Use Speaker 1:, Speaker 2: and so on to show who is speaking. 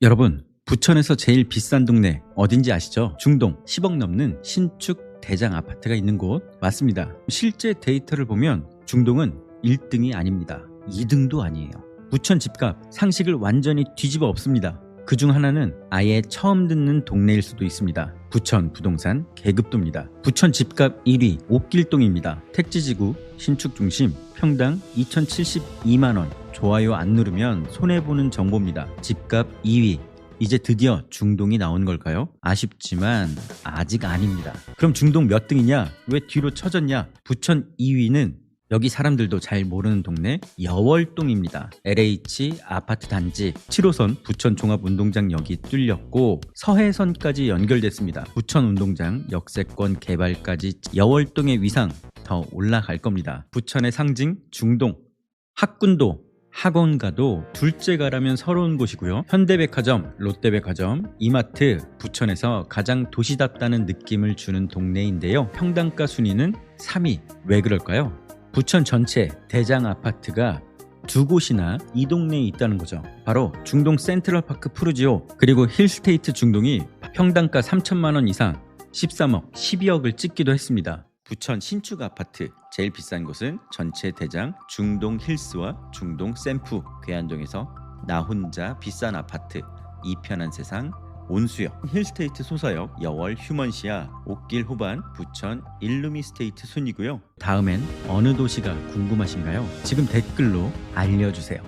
Speaker 1: 여러분, 부천에서 제일 비싼 동네 어딘지 아시죠? 중동 10억 넘는 신축 대장 아파트가 있는 곳 맞습니다. 실제 데이터를 보면 중동은 1등이 아닙니다. 2등도 아니에요. 부천 집값 상식을 완전히 뒤집어 엎습니다. 그 중 하나는 아예 처음 듣는 동네일 수도 있습니다. 부천 부동산 계급도입니다. 부천 집값 1위 옥길동입니다. 택지지구 신축 중심 평당 2,072만 원. 좋아요 안 누르면 손해 보는 정보입니다. 집값 2위. 이제 드디어 중동이 나온 걸까요? 아쉽지만 아직 아닙니다. 그럼 중동 몇 등이냐? 왜 뒤로 쳐졌냐? 부천 2위는 여기 사람들도 잘 모르는 동네 여월동입니다. LH 아파트 단지 7호선 부천 종합운동장역이 뚫렸고 서해선까지 연결됐습니다. 부천 운동장 역세권 개발까지 여월동의 위상 더 올라갈 겁니다. 부천의 상징 중동 학군도 학원가도 둘째가라면 서러운 곳이고요. 현대백화점, 롯데백화점, 이마트, 부천에서 가장 도시답다는 느낌을 주는 동네인데요. 평당가 순위는 3위. 왜 그럴까요? 부천 전체 대장 아파트가 두 곳이나 이 동네에 있다는 거죠. 바로 중동 센트럴파크 푸르지오 그리고 힐스테이트 중동이 평당가 3천만 원 이상 13억, 12억을 찍기도 했습니다. 부천 신축 아파트 제일 비싼 곳은 전체 대장 중동 힐스와 중동 샘프 괴안동에서 나 혼자 비싼 아파트 이 편한 세상 온수역 힐스테이트 소사역 여월 휴먼시아 옥길 후반 부천 일루미스테이트 순이고요. 다음엔 어느 도시가 궁금하신가요? 지금 댓글로 알려주세요.